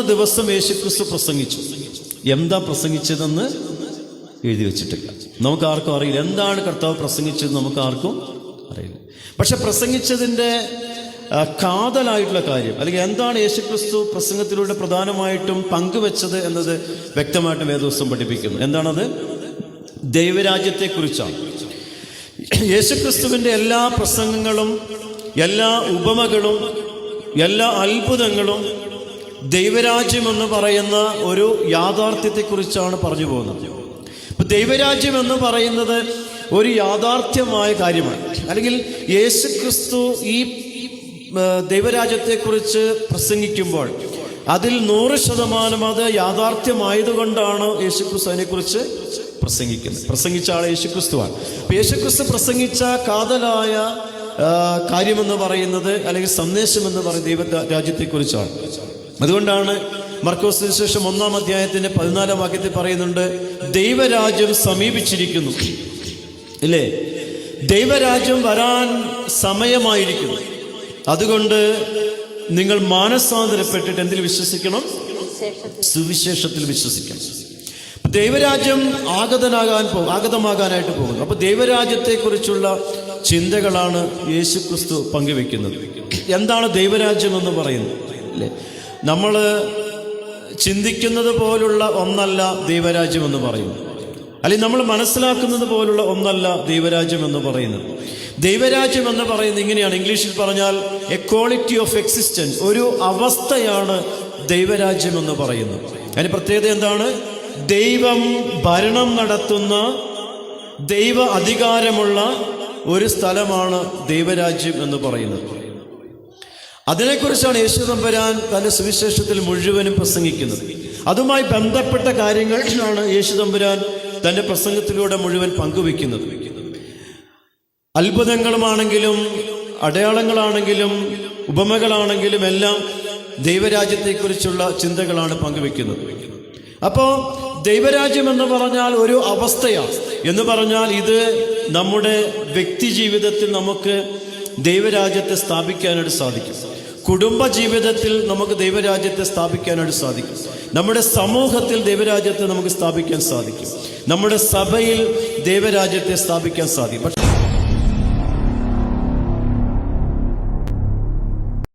ദിവസം യേശുക്രിസ്തു പ്രസംഗിച്ചു. എന്താ പ്രസംഗിച്ചതെന്ന് എഴുതി വെച്ചിട്ടില്ല. നമുക്ക് ആർക്കും അറിയില്ല. എന്താണ് കർത്താവ് പ്രസംഗിച്ചത് നമുക്ക് ആർക്കും അറിയില്ല. പക്ഷെ പ്രസംഗിച്ചതിന്റെ കാതലായിട്ടുള്ള കാര്യം അല്ലെങ്കിൽ എന്താണ് യേശുക്രിസ്തു പ്രസംഗത്തിലൂടെ പ്രധാനമായിട്ടും പങ്കുവെച്ചത് എന്നത് വ്യക്തമായിട്ട് ദിവസം പഠിപ്പിക്കുന്നു. എന്താണത്? ദൈവരാജ്യത്തെക്കുറിച്ചാണ്. യേശുക്രിസ്തുവിന്റെ എല്ലാ പ്രസംഗങ്ങളും എല്ലാ ഉപമകളും എല്ലാ അത്ഭുതങ്ങളും ദൈവരാജ്യം എന്ന് പറയുന്ന ഒരു യാഥാർത്ഥ്യത്തെക്കുറിച്ചാണ് പറഞ്ഞു പോകുന്നത്. ഇപ്പൊ ദൈവരാജ്യം എന്ന് പറയുന്നത് ഒരു യാഥാർത്ഥ്യമായ കാര്യമാണ്. അല്ലെങ്കിൽ യേശു ക്രിസ്തു ഈ ദൈവരാജ്യത്തെക്കുറിച്ച് പ്രസംഗിക്കുമ്പോൾ അതിൽ നൂറ് ശതമാനം അത് യാഥാർത്ഥ്യമായതുകൊണ്ടാണ് യേശുക്രിസ്തു അതിനെക്കുറിച്ച് പ്രസംഗിക്കുന്നത്. പ്രസംഗിച്ച ആൾ യേശുക്രിസ്തുവാണ്. യേശു യേശുക്രിസ്തു പ്രസംഗിച്ച കാതലായ കാര്യമെന്ന് പറയുന്നത് അല്ലെങ്കിൽ സന്ദേശം എന്ന് പറയുന്നത് ദൈവ രാജ്യത്തെക്കുറിച്ചാണ്. അതുകൊണ്ടാണ് മർക്കോസിന് ശേഷം ഒന്നാം അധ്യായത്തിന്റെ പതിനാലാം വാക്യത്തിൽ പറയുന്നുണ്ട് ദൈവരാജ്യം സമീപിച്ചിരിക്കുന്നു. ഇല്ലേ? ദൈവരാജ്യം വരാൻ സമയമായിരിക്കുന്നു. അതുകൊണ്ട് നിങ്ങൾ മാനസാന്തരപ്പെട്ടിട്ട് എന്തിൽ വിശ്വസിക്കണം? സുവിശേഷത്തിൽ വിശ്വസിക്കണം. ദൈവരാജ്യം ആഗതനാകാൻ പോകും ആഗതമാകാനായിട്ട് പോകുന്നു. അപ്പൊ ദൈവരാജ്യത്തെക്കുറിച്ചുള്ള ചിന്തകളാണ് യേശുക്രിസ്തു പങ്കുവെക്കുന്നത്. എന്താണ് ദൈവരാജ്യം എന്ന് പറയുന്നത്? അല്ലേ നമ്മൾ ചിന്തിക്കുന്നത് പോലുള്ള ഒന്നല്ല ദൈവരാജ്യം എന്ന് പറയും അല്ലെങ്കിൽ നമ്മൾ മനസ്സിലാക്കുന്നത് പോലുള്ള ഒന്നല്ല ദൈവരാജ്യം എന്ന് പറയുന്നത്. ദൈവരാജ്യം എന്ന് പറയുന്നത് ഇങ്ങനെയാണ്. ഇംഗ്ലീഷിൽ പറഞ്ഞാൽ എ ക്വാളിറ്റി ഓഫ് എക്സിസ്റ്റൻസ് ഒരു അവസ്ഥയാണ് ദൈവരാജ്യം എന്ന് പറയുന്നത്. അതിന് പ്രത്യേകത എന്താണ്? ദൈവം ഭരണം നടത്തുന്ന ദൈവ അധികാരമുള്ള ഒരു സ്ഥലമാണ് ദൈവരാജ്യം എന്ന് പറയുന്നത്. അതിനെക്കുറിച്ചാണ് യേശു തമ്പുരാൻ തന്റെ സുവിശേഷത്തിൽ മുഴുവനും പ്രസംഗിക്കുന്നത്. അതുമായി ബന്ധപ്പെട്ട കാര്യങ്ങളാണ് യേശു തമ്പുരാൻ തന്റെ പ്രസംഗത്തിലൂടെ മുഴുവൻ പങ്കുവെക്കുന്നത് അത്ഭുതങ്ങളുമാണെങ്കിലും അടയാളങ്ങളാണെങ്കിലും ഉപമകളാണെങ്കിലും എല്ലാം ദൈവരാജ്യത്തെക്കുറിച്ചുള്ള ചിന്തകളാണ് പങ്കുവെക്കുന്നത് അപ്പോൾ ദൈവരാജ്യം എന്ന് പറഞ്ഞാൽ ഒരു അവസ്ഥയാണ്. എന്ന് പറഞ്ഞാൽ ഇത് നമ്മുടെ വ്യക്തി ജീവിതത്തിൽ നമുക്ക് ദൈവരാജ്യത്തെ സ്ഥാപിക്കാനായിട്ട് സാധിക്കും. കുടുംബ ജീവിതത്തിൽ നമുക്ക് ദൈവരാജ്യത്തെ സ്ഥാപിക്കാനായിട്ട് സാധിക്കും. നമ്മുടെ സമൂഹത്തിൽ ദൈവരാജ്യത്തെ നമുക്ക് സ്ഥാപിക്കാൻ സാധിക്കും. നമ്മുടെ സഭയിൽ ദൈവരാജ്യത്തെ സ്ഥാപിക്കാൻ സാധിക്കും.